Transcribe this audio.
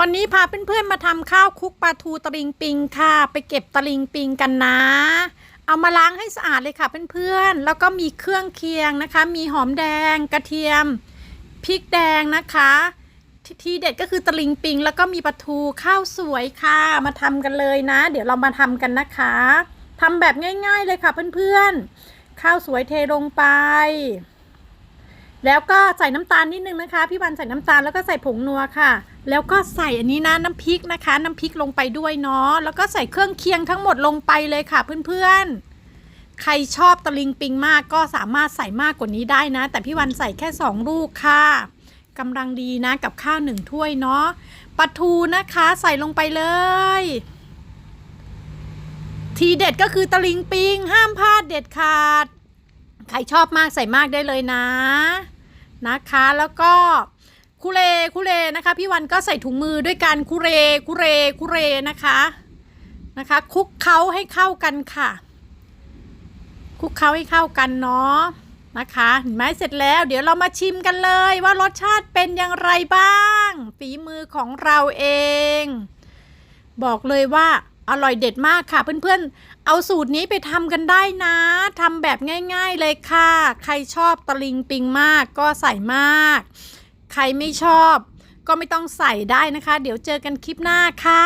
วันนี้พาเพื่อนๆมาทำข้าวคลุกปลาทูตะลิงปิงค่ะ ไปเก็บตะลิงปิงกันนะ เอามาล้างให้สะอาดเลยค่ะเพื่อนๆ แล้วก็มีเครื่องเคียงนะคะ มีหอมแดงกระเทียมพริกแดงนะคะททีเด็ดก็คือตะลิงปิง แล้วก็มีปลาทูข้าวสวยค่ะมาทำกันเลยนะ เดี๋ยวเรามาทำกันนะคะทำแบบง่าย ๆเลยค่ะเพื่อนๆ ข้าวสวยเทลงไปแล้วก็ใส่น้ำตาลนิดนึงนะคะ พี่บันใส่น้ำตาลแล้วก็ใส่ผงนัวค่ะ แล้วก็ใส่อันนี้นะน้ำพริกนะคะ น้ำพริกลงไปด้วยเนาะแล้วก็ใส่เครื่องเคียงทั้งหมดลงไปเลยค่ะเพื่อนๆ ใครชอบตะลิงปิงมากก็สามารถใส่มากกว่านี้ได้นะ แต่พี่วันใส่แค่สองลูกค่ะกำลังดีนะกับข้าวหนึ่งถ้วยเนาะปลาทูนะคะใส่ลงไปเลย ทีเด็ดก็คือตะลิงปิง ห้ามพลาดเด็ดขาด ใครชอบมากใส่มากได้เลยนะ นะคะแล้วก็ คุเรคุเรนะคะ พี่วันก็ใส่ถุงมือด้วยกันคุเรคุเรคุเรนะคะนะคะคลุกเคล้าให้เข้ากันค่ะคลุกเคล้าให้เข้ากันเนาะนะคะเห็นไหมเสร็จแล้วเดี๋ยวเรามาชิมกันเลยว่ารสชาติเป็นอย่างไรบ้าง ฝีมือของเราเอง บอกเลยว่าอร่อยเด็ดมากค่ะ เพื่อนๆ เอาสูตรนี้ไปทำกันได้นะทำแบบง่าย ๆเลยค่ะ ใครชอบตะลิงปิงมากก็ใส่มาก ใครไม่ชอบ ก็ไม่ต้องใส่ได้นะคะ เดี๋ยวเจอกันคลิปหน้าค่ะ